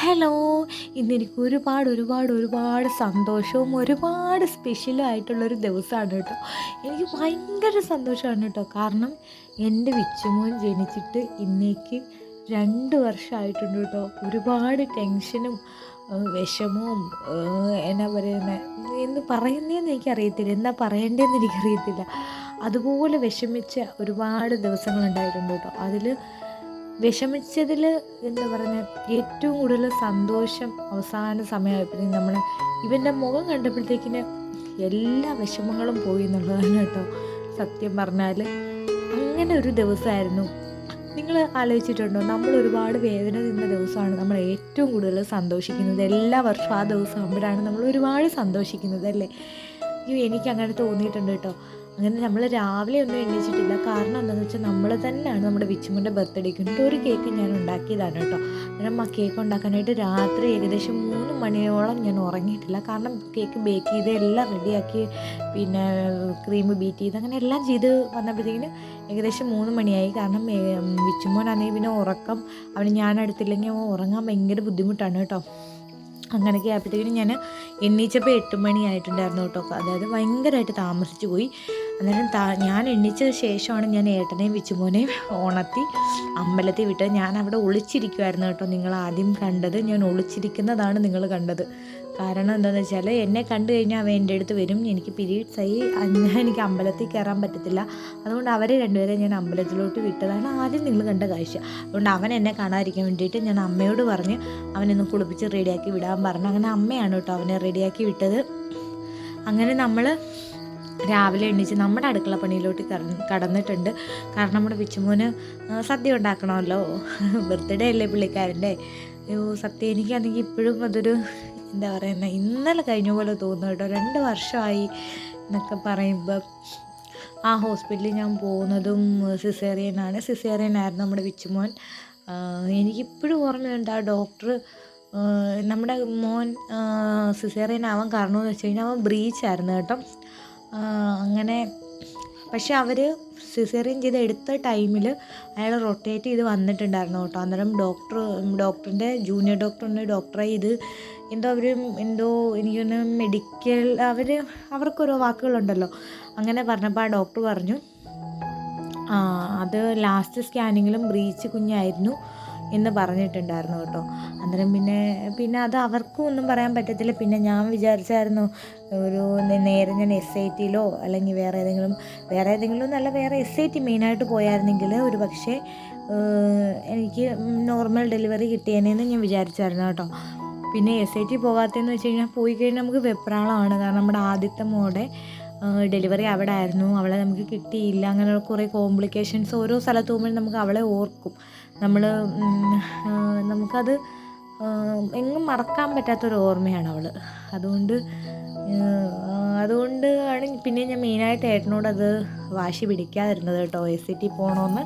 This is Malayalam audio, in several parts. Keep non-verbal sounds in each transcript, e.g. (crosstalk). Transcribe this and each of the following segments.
ഹലോ ഇന്നെനിക്ക് ഒരുപാട് ഒരുപാട് ഒരുപാട് സന്തോഷവും ഒരുപാട് സ്പെഷ്യലും ആയിട്ടുള്ളൊരു ദിവസമാണ് കേട്ടോ. എനിക്ക് ഭയങ്കര സന്തോഷമാണ് കേട്ടോ. കാരണം എന്റെ വിച്ചുമോൻ ജനിച്ചിട്ട് ഇന്നേക്ക് രണ്ട് വർഷമായിട്ടുണ്ട് കേട്ടോ. ഒരുപാട് ടെൻഷനും വിഷമവും എന്നാ പറയുന്നത് എന്ന് പറയുന്നതെന്ന് എനിക്കറിയത്തില്ല. എന്താ പറയേണ്ടതെന്ന് എനിക്കറിയത്തില്ല. അതുപോലെ വിഷമിച്ച ഒരുപാട് ദിവസങ്ങളുണ്ടായിട്ടുണ്ട് കേട്ടോ. അതിൽ വിഷമിച്ചതിൽ എന്താ പറഞ്ഞാൽ ഏറ്റവും കൂടുതൽ സന്തോഷം അവസാന സമയമായപ്പോഴത്തേക്കും നമ്മൾ ഇവന്റെ മുഖം കണ്ടപ്പോഴത്തേക്കിന് എല്ലാ വിഷമങ്ങളും പോയി എന്നുള്ളതാണ് കേട്ടോ സത്യം പറഞ്ഞാൽ അങ്ങനെ ഒരു ദിവസമായിരുന്നു. നിങ്ങൾ ആലോചിച്ചിട്ടുണ്ടോ? നമ്മൾ ഒരുപാട് വേദന നിന്ന ദിവസമാണ് നമ്മൾ ഏറ്റവും കൂടുതൽ സന്തോഷിക്കുന്നത്. എല്ലാ വർഷവും ആ ദിവസം ആകുമ്പോഴാണ് നമ്മൾ ഒരുപാട് സന്തോഷിക്കുന്നത് അല്ലേ എനിക്ക് അങ്ങനെ തോന്നിയിട്ടുണ്ട് കേട്ടോ. അങ്ങനെ നമ്മൾ രാവിലെ ഒന്നും എണീച്ചിട്ടില്ല. കാരണം എന്താണെന്ന് വെച്ചാൽ നമ്മൾ തന്നെയാണ് നമ്മുടെ വിച്ചുമന്റെ ബർത്ത്ഡേക്ക് ഒരു കേക്ക് ഞാൻ ഉണ്ടാക്കിയതാണ് കേട്ടോ. അങ്ങനെ ആ കേക്ക് ഉണ്ടാക്കാനായിട്ട് രാത്രി ഏകദേശം മൂന്ന് മണിയോളം ഞാൻ ഉറങ്ങിയിട്ടില്ല. കാരണം കേക്ക് ബേക്ക് ചെയ്ത് എല്ലാം റെഡിയാക്കി പിന്നെ ക്രീം ബീറ്റ് ചെയ്ത് അങ്ങനെ എല്ലാം ചെയ്ത് വന്നപ്പോഴത്തേക്കിന് ഏകദേശം മൂന്ന് മണിയായി. കാരണം വിച്ചുമോനാണെങ്കിൽ പിന്നെ ഉറക്കം അവന് ഞാൻ അടുത്തില്ലെങ്കിൽ അവൻ ഉറങ്ങാൻ ഭയങ്കര ബുദ്ധിമുട്ടാണ് കേട്ടോ. അങ്ങനെയൊക്കെ ആയപ്പോഴത്തേക്കിനും ഞാൻ എണ്ണീച്ചപ്പോൾ എട്ട് മണിയായിട്ടുണ്ടായിരുന്നു കേട്ടോ. അതായത് ഭയങ്കരമായിട്ട് താമസിച്ചു പോയി. അന്നേരം താ ഞാൻ എണ്ണിച്ച ശേഷമാണ് ഞാൻ ഏട്ടനെയും വിച്ചുമോനെയും ഓണത്തി അമ്പലത്തിൽ വിട്ട് ഞാൻ അവിടെ ഒളിച്ചിരിക്കുമായിരുന്നു കേട്ടോ. നിങ്ങൾ ആദ്യം കണ്ടത് ഞാൻ ഒളിച്ചിരിക്കുന്നതാണ് നിങ്ങൾ കണ്ടത്. കാരണം എന്താണെന്ന് വെച്ചാൽ എന്നെ കണ്ടു കഴിഞ്ഞാൽ അവ എന്റെ അടുത്ത് വരും. എനിക്ക് പീരീഡ്സ് ആയി. എനിക്ക് അമ്പലത്തിൽ കയറാൻ പറ്റത്തില്ല. അതുകൊണ്ട് അവരെ രണ്ടുപേരെ ഞാൻ അമ്പലത്തിലോട്ട് വിട്ടതാണ് ആദ്യം നിങ്ങൾ കണ്ട കാഴ്ച. അതുകൊണ്ട് അവൻ എന്നെ കാണാതിരിക്കാൻ വേണ്ടിയിട്ട് ഞാൻ അമ്മയോട് പറഞ്ഞ് അവനൊന്ന് കുളിപ്പിച്ച് റെഡിയാക്കി വിടാൻ പറഞ്ഞു. അങ്ങനെ അമ്മയാണ് കേട്ടോ അവനെ റെഡിയാക്കി വിട്ടത്. അങ്ങനെ നമ്മൾ രാവിലെ എണീച്ച് നമ്മുടെ അടുക്കള പണിയിലോട്ട് കടന്നിട്ടുണ്ട്. കാരണം നമ്മുടെ പിച്ചുമോന് സദ്യ ഉണ്ടാക്കണമല്ലോ. ബർത്ത്ഡേ അല്ലേ പുള്ളിക്കാരന്റെ? അയ്യോ സത്യം എനിക്കാണെങ്കിൽ ഇപ്പോഴും അതൊരു എന്താ പറയുന്നത് ഇന്നലെ കഴിഞ്ഞ പോലെ തോന്നുന്നു കേട്ടോ. രണ്ട് വർഷമായി എന്നൊക്കെ പറയുമ്പോൾ ആ ഹോസ്പിറ്റലിൽ ഞാൻ പോകുന്നതും സിസേറിയനാണ്. സിസേറിയനായിരുന്നു നമ്മുടെ വിച്ചുമോൻ. എനിക്കിപ്പോഴും ഓർമ്മയുണ്ട് ആ ഡോക്ടർ നമ്മുടെ മോൻ സിസേറിയൻ ആവാൻ കാരണമെന്ന് വെച്ച് കഴിഞ്ഞാൽ അവൻ ബ്രീച്ചായിരുന്നു കേട്ടോ. അങ്ങനെ. പക്ഷെ അവർ സിസേറിയൻ ചെയ്ത് എടുത്ത ടൈമിൽ അയാൾ റൊട്ടേറ്റ് ചെയ്ത് വന്നിട്ടുണ്ടായിരുന്നു കേട്ടോ. അന്നേരം ഡോക്ടർ ഡോക്ടറിന്റെ ജൂനിയർ ഡോക്ടറിന്റെ ഡോക്ടറെ ഇത് എന്തോ അവർ എന്തോ എനിക്കൊന്ന് മെഡിക്കൽ അവർ അവർക്കൊരോ വാക്കുകളുണ്ടല്ലോ. അങ്ങനെ പറഞ്ഞപ്പോൾ ആ ഡോക്ടർ പറഞ്ഞു അത് ലാസ്റ്റ് സ്കാനിങ്ങിലും ബ്രീച്ച് കുഞ്ഞായിരുന്നു. എന്ന് പറഞ്ഞിട്ടുണ്ടായിരുന്നു കേട്ടോ. അന്നേരം പിന്നെ പിന്നെ അത് അവർക്കും ഒന്നും പറയാൻ പറ്റത്തില്ല. പിന്നെ ഞാൻ വിചാരിച്ചായിരുന്നു ഒരു നേരെ ഞാൻ എസ് ഐ ടിയിലോ അല്ലെങ്കിൽ വേറെ ഏതെങ്കിലും വേറെ ഏതെങ്കിലും നല്ല വേറെ എസ് ഐ ടി മെയിനായിട്ട് പോയായിരുന്നെങ്കിൽ ഒരു പക്ഷേ എനിക്ക് നോർമൽ ഡെലിവറി കിട്ടിയേനെന്ന് ഞാൻ വിചാരിച്ചായിരുന്നു കേട്ടോ. പിന്നെ എസ് ഐ ടി പോകാത്തതെന്ന് വെച്ച് കഴിഞ്ഞാൽ പോയി കഴിഞ്ഞാൽ നമുക്ക് വെപ്രാളമാണ്. കാരണം നമ്മുടെ ആദ്യത്തെ മോടെ ഡെലിവറി അവിടെ ആയിരുന്നു. അവളെ നമുക്ക് കിട്ടിയില്ല. അങ്ങനെയുള്ള കുറേ കോംപ്ലിക്കേഷൻസ് ഓരോ സ്ഥലത്ത് പോകുമ്പോഴും നമുക്ക് അവളെ ഓർക്കും. നമ്മൾ നമുക്കത് എങ്ങും മറക്കാൻ പറ്റാത്തൊരു ഓർമ്മയാണ് അവൾ അതുകൊണ്ട് അതുകൊണ്ട് ആണ് പിന്നെ ഞാൻ മെയിനായിട്ട് ഏട്ടനോട് അത് വാശി പിടിക്കാതിരുന്നത് കേട്ടോ. എസ് സി ടി പോകണമെന്ന്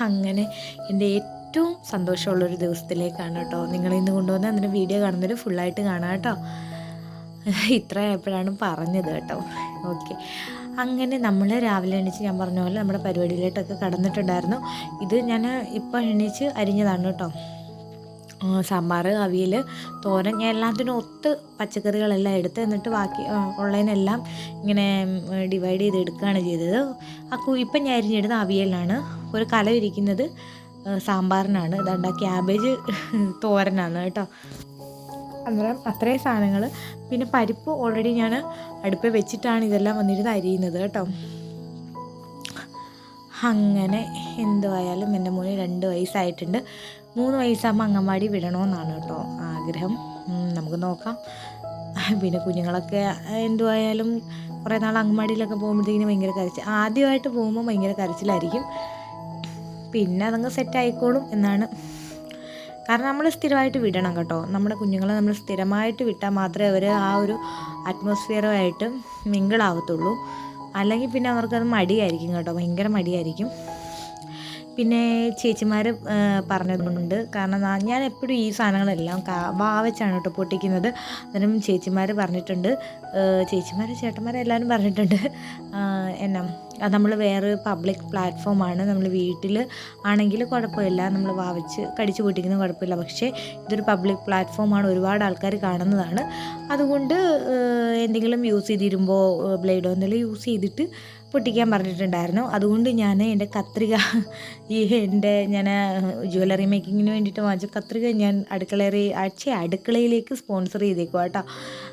അങ്ങനെ എന്റെ ഏറ്റവും സന്തോഷമുള്ളൊരു ദിവസത്തിലേക്കാണ് കേട്ടോ നിങ്ങളിന്ന് കൊണ്ടുവന്ന് അതിന്റെ വീഡിയോ കാണുന്നവർ ഫുള്ളായിട്ട് കാണാം കേട്ടോ. ഇത്ര എപ്പോഴാണ് പറഞ്ഞത് കേട്ടോ. ഓക്കെ അങ്ങനെ നമ്മൾ രാവിലെ എണീച്ച് ഞാൻ പറഞ്ഞ പോലെ നമ്മുടെ പരിപാടിയിലോട്ടൊക്കെ കടന്നിട്ടുണ്ടായിരുന്നു. ഇത് ഞാൻ ഇപ്പോൾ എണീച്ച് അരിഞ്ഞതാണ് കേട്ടോ. സാമ്പാർ അവിയൽ തോരൻ ഞാൻ എല്ലാത്തിനും ഒത്ത് പച്ചക്കറികളെല്ലാം എടുത്ത് എന്നിട്ട് ബാക്കി ഉള്ളതിനെല്ലാം ഇങ്ങനെ ഡിവൈഡ് ചെയ്ത് എടുക്കുകയാണ് ചെയ്തത്. ആ ഇപ്പം ഞാൻ അരിഞ്ഞെടുത്ത അവിയലാണ്. ഒരു കല ഇരിക്കുന്നത് സാമ്പാറിനാണ്. ഇതാണ്ട ക്യാബേജ് തോരനാണ് കേട്ടോ. അന്നേരം അത്രയും സാധനങ്ങൾ പിന്നെ പരിപ്പ് ഓൾറെഡി ഞാൻ അടുപ്പിൽ വെച്ചിട്ടാണ് ഇതെല്ലാം വന്നിരുന്ന് അരിയുന്നത് കേട്ടോ. അങ്ങനെ എന്തുവായാലും എന്റെ മോന് രണ്ട് വയസ്സായിട്ടുണ്ട്. മൂന്ന് വയസ്സാകുമ്പോൾ അങ്കൻവാടി വിടണമെന്നാണ് കേട്ടോ ആഗ്രഹം. നമുക്ക് നോക്കാം. പിന്നെ കുഞ്ഞുങ്ങളൊക്കെ എന്തുവായാലും കുറേ നാൾ അങ്കൻവാടിയിലൊക്കെ പോകുമ്പോഴത്തേക്കും ഭയങ്കര കരച്ചിൽ. ആദ്യമായിട്ട് പോകുമ്പോൾ ഭയങ്കര കരച്ചിലായിരിക്കും. പിന്നെ അതങ്ങ് സെറ്റ് ആയിക്കോളും എന്നാണ് കാരണം നമ്മൾ സ്ഥിരമായിട്ട് വിടണം കേട്ടോ. നമ്മുടെ കുഞ്ഞുങ്ങളെ നമ്മൾ സ്ഥിരമായിട്ട് വിട്ടാൽ മാത്രമേ അവർ ആ ഒരു അറ്റ്മോസ്ഫിയറുമായിട്ട് മിങ്കിളാവത്തുള്ളൂ അല്ലെങ്കിൽ പിന്നെ അവർക്കത് മടിയായിരിക്കും കേട്ടോ. ഭയങ്കര മടിയായിരിക്കും. പിന്നെ ചേച്ചിമാർ പറഞ്ഞതുകൊണ്ട് കാരണം ഞാൻ എപ്പോഴും ഈ സാധനങ്ങളെല്ലാം വാവച്ചാണ് കേട്ടോ പൊട്ടിക്കുന്നത്. അന്നേരം ചേച്ചിമാർ പറഞ്ഞിട്ടുണ്ട്. ചേച്ചിമാർ ചേട്ടന്മാർ എല്ലാവരും പറഞ്ഞിട്ടുണ്ട്. എന്നാ നമ്മൾ വേറെ പബ്ലിക് പ്ലാറ്റ്ഫോമാണ് നമ്മൾ വീട്ടിൽ ആണെങ്കിൽ കുഴപ്പമില്ല. നമ്മൾ വാവച്ച് കടിച്ചു പൊട്ടിക്കുന്നത് കുഴപ്പമില്ല. പക്ഷേ ഇതൊരു പബ്ലിക് പ്ലാറ്റ്ഫോമാണ് ഒരുപാട് ആൾക്കാർ കാണുന്നതാണ്. അതുകൊണ്ട് എന്തെങ്കിലും യൂസ് ചെയ്തിരുമ്പോൾ ബ്ലേഡോ എന്തെങ്കിലും യൂസ് ചെയ്തിട്ട് പൊട്ടിക്കാൻ പറഞ്ഞിട്ടുണ്ടായിരുന്നു. അതുകൊണ്ട് ഞാൻ എന്റെ കത്രിക ഈ എന്റെ ഞാൻ ജ്വല്ലറി മേക്കിങ്ങിന് വേണ്ടിയിട്ട് വാങ്ങിച്ച കത്രിക ഞാൻ അടുക്കളയിൽ അച്ഛ അടുക്കളയിലേക്ക് സ്പോൺസർ ചെയ്തേക്കും കേട്ടോ.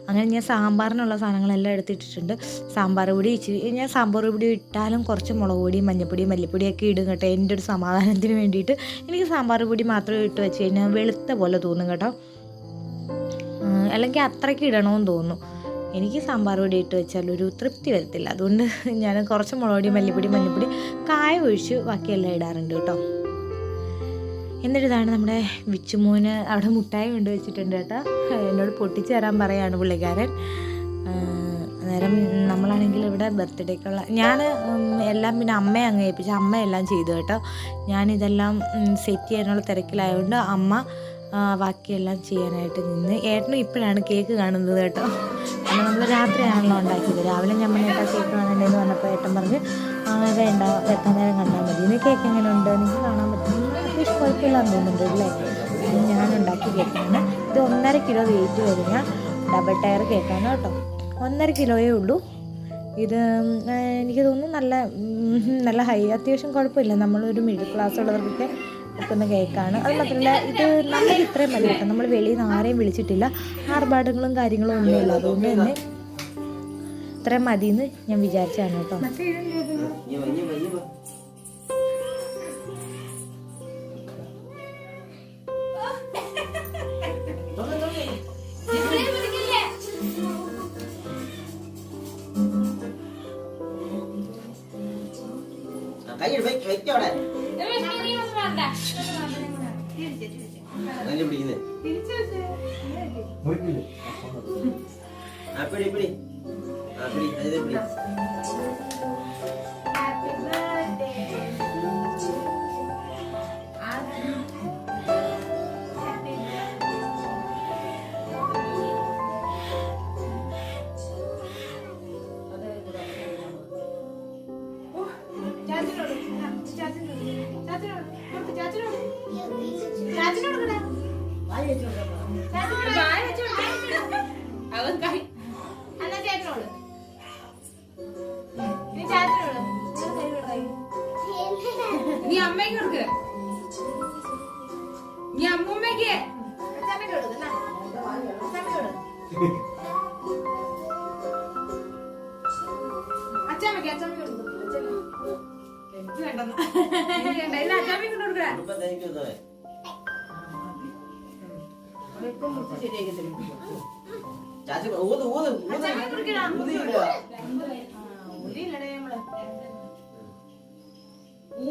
അങ്ങനെ ഞാൻ സാമ്പാറിനുള്ള സാധനങ്ങളെല്ലാം എടുത്തിട്ടിട്ടുണ്ട്. സാമ്പാർ പൊടി ഇച്ചിരി ഞാൻ സാമ്പാർ പൊടി ഇട്ടാലും കുറച്ച് മുളക് പൊടിയും മഞ്ഞപ്പൊടിയും മല്ലിപ്പൊടിയൊക്കെ ഇടും കേട്ടോ. എന്റെ ഒരു സമാധാനത്തിന് വേണ്ടിയിട്ട്. എനിക്ക് സാമ്പാർ പൊടി മാത്രം ഇട്ട് വെച്ച് കഴിഞ്ഞാൽ വെളുത്ത പോലെ തോന്നും കേട്ടോ. അല്ലെങ്കിൽ അത്രയ്ക്ക് ഇടണമെന്ന് തോന്നുന്നു. എനിക്ക് സാമ്പാർ പൊടി ഇട്ട് വെച്ചാൽ ഒരു തൃപ്തി വരത്തില്ല. അതുകൊണ്ട് (laughs) ഞാൻ കുറച്ച് മുളക് പൊടി മല്ലിപ്പൊടി മഞ്ഞൾപ്പൊടി കായ ഒഴിച്ച് ബാക്കിയെല്ലാം ഇടാറുണ്ട് കേട്ടോ. എന്നിട്ടിതാണ് നമ്മുടെ വിച്ചുമോന് അവിടെ മുട്ടായി കൊണ്ട് വെച്ചിട്ടുണ്ട് കേട്ടോ. എന്നോട് പൊട്ടിച്ചു തരാൻ പറയാണ് പുള്ളിക്കാരൻ. അന്നേരം നമ്മളാണെങ്കിൽ ഇവിടെ ബർത്ത്ഡേക്കുള്ള ഞാൻ എല്ലാം പിന്നെ അമ്മയെ അങ്ങ് ഏൽപ്പിച്ചു അമ്മ എല്ലാം ചെയ്തു കേട്ടോ. ഞാനിതെല്ലാം സെറ്റ് ചെയ്യാനുള്ള തിരക്കിലായതുകൊണ്ട് അമ്മ ബാക്കിയെല്ലാം ചെയ്യാനായിട്ട് നിന്ന് ഏട്ടനും ഇപ്പോഴാണ് കേക്ക് കാണുന്നത് കേട്ടോ. കാരണം നമ്മൾ രാത്രിയാണല്ലോ ഉണ്ടാക്കിയത്. രാവിലെ ഞാൻ ഏട്ടാ കേക്ക് കാണണ്ടെന്ന് പറഞ്ഞപ്പോൾ ഏട്ടൻ പറഞ്ഞ് "ആ, വേണ്ട എത്താൻ നേരം കണ്ടാൽ മതി. ഇന്ന് കേക്ക് എങ്ങനെ ഉണ്ട് എനിക്ക് കാണാൻ പറ്റും. അത്യാവശ്യം കുഴപ്പമില്ലാന്ന് തോന്നുന്നുണ്ട് അല്ലേ? ഞാൻ ഉണ്ടാക്കി കേക്കാണ്. ഇത് ഒന്നര കിലോ വെയിറ്റ് വരുന്ന ഡബിൾ ടയർ കേക്കാണ് കേട്ടോ. ഒന്നര കിലോയേ ഉള്ളൂ. ഇത് എനിക്ക് തോന്നുന്നു നല്ല നല്ല ഹൈ അത്യാവശ്യം കുഴപ്പമില്ല. നമ്മളൊരു മിഡിൽ ക്ലാസ് ഉള്ളവർക്കൊക്കെ വെക്കുന്ന കേക്കാണ്. അത് മാത്രമല്ല ഇത് നമുക്ക് ഇത്രയും മതി കേട്ടോ. നമ്മൾ വെളിയിൽ നിന്ന് ആരെയും വിളിച്ചിട്ടില്ല. ആർഭാടങ്ങളും കാര്യങ്ങളും ഒന്നുമില്ല അതുകൊണ്ട് തന്നെ ഇത്രയും മതിയെന്ന് എന്ന് ഞാൻ വിചാരിച്ചാണ് കേട്ടോ. ചാച്ചി ഊത് ഊത് ഊത്. അച്ചാമ്മയ്ക്ക് കൊടുക്കടാ. ഊതിയില്ല.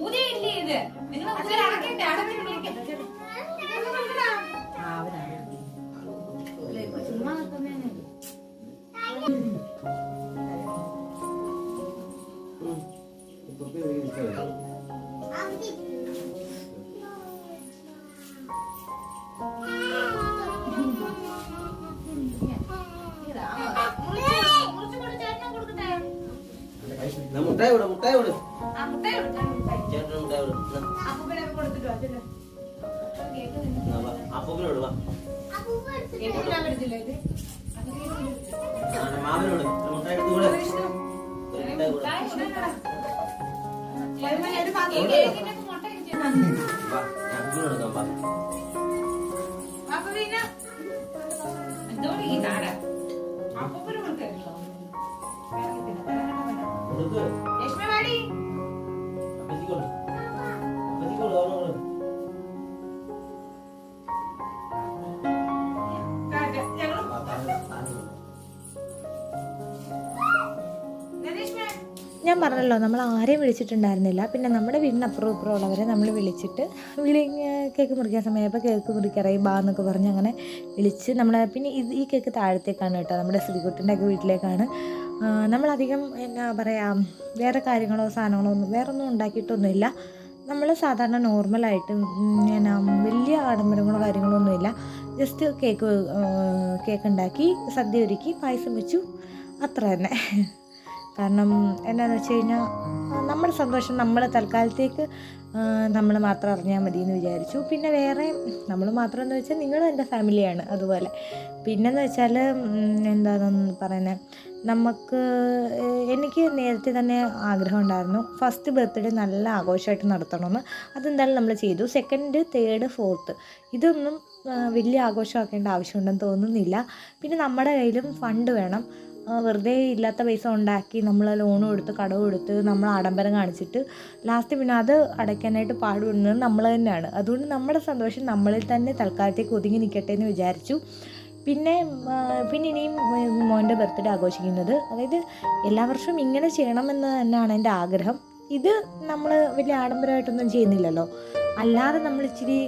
ഊതിയില്ലേ ഇത്? നിങ്ങൾ അടക്കട്ടെ അടക്കട്ടെ ചുമ്മാ മുട്ടായി. വിട മുട്ടായി വിട്. മുട്ടായി മുട്ടായി മുട്ടായി കൊടുത്തിട്ട് വാ മാമനോട് വാ മാമന് വിട് ഞാൻ പറഞ്ഞല്ലോ നമ്മൾ ആരെയും വിളിച്ചിട്ടുണ്ടായിരുന്നില്ല. പിന്നെ നമ്മുടെ വീടിനപ്പുറം ഇപ്പുറം ഉള്ളവരെ നമ്മൾ വിളിച്ചിട്ട് വിളി കേക്ക് മുറിക്കാൻ സമയപ്പോൾ കേക്ക് മുറിക്കറായി ബാ എന്നൊക്കെ പറഞ്ഞ് അങ്ങനെ വിളിച്ച് നമ്മളെ പിന്നെ ഇത് ഈ കേക്ക് താഴത്തേക്കാണ് കേട്ടോ നമ്മുടെ ശ്രീകുട്ടന്റെ ഒക്കെ വീട്ടിലേക്കാണ്. നമ്മളധികം എന്നാ പറയുക വേറെ കാര്യങ്ങളോ സാധനങ്ങളോ ഒന്നും വേറെ ഒന്നും ഉണ്ടാക്കിയിട്ടൊന്നുമില്ല. നമ്മൾ സാധാരണ നോർമലായിട്ട് ഞാൻ വലിയ ആഡംബരങ്ങളോ കാര്യങ്ങളോ ഒന്നുമില്ല ജസ്റ്റ് കേക്ക് കേക്ക് ഉണ്ടാക്കി സദ്യ ഒരുക്കി പായസം വെച്ചു. അത്ര തന്നെ. കാരണം എന്നാന്ന് വെച്ച് കഴിഞ്ഞാൽ നമ്മുടെ സന്തോഷം നമ്മൾ തൽക്കാലത്തേക്ക് നമ്മൾ മാത്രം അറിഞ്ഞാൽ മതി എന്ന് വിചാരിച്ചു. പിന്നെ വേറെ നമ്മൾ മാത്രം എന്ന് വെച്ചാൽ നിങ്ങളും എന്റെ ഫാമിലിയാണ് അതുപോലെ. പിന്നെന്ന് വെച്ചാൽ എന്താണെന്ന് പറയുന്നത് നമുക്ക് എനിക്ക് നേരത്തെ തന്നെ ആഗ്രഹം ഉണ്ടായിരുന്നു. ഫസ്റ്റ് ബർത്ത്ഡേ നല്ല ആഘോഷമായിട്ട് നടത്തണമെന്ന് അതെന്തായാലും നമ്മൾ ചെയ്തു. സെക്കൻഡ് തേർഡ് ഫോർത്ത് ഇതൊന്നും വലിയ ആഘോഷമാക്കേണ്ട ആവശ്യമുണ്ടെന്ന് തോന്നുന്നില്ല. പിന്നെ നമ്മുടെ കയ്യിലും ഫണ്ട് വേണം. വെറുതെ ഇല്ലാത്ത പൈസ ഉണ്ടാക്കി നമ്മൾ ലോണും എടുത്ത് കടവും എടുത്ത് നമ്മൾ ആഡംബരം കാണിച്ചിട്ട് ലാസ്റ്റ് പിന്നെ അത് അടയ്ക്കാനായിട്ട് പാടുപെടുന്നത് നമ്മൾ തന്നെയാണ്. അതുകൊണ്ട് നമ്മുടെ സന്തോഷം നമ്മളിൽ തന്നെ തൽക്കാലത്തേക്ക് ഒതുങ്ങി നിൽക്കട്ടെ എന്ന് വിചാരിച്ചു. പിന്നെ പിന്നെ ഇനിയും മോന്റെ ബർത്ത്ഡേ ആഘോഷിക്കുന്നത്. അതായത് എല്ലാ വർഷവും ഇങ്ങനെ ചെയ്യണമെന്ന് തന്നെയാണ് എന്റെ ആഗ്രഹം. ഇത് നമ്മൾ വലിയ ആഡംബരമായിട്ടൊന്നും ചെയ്യുന്നില്ലല്ലോ. അല്ലാതെ നമ്മൾ ഇച്ചിരി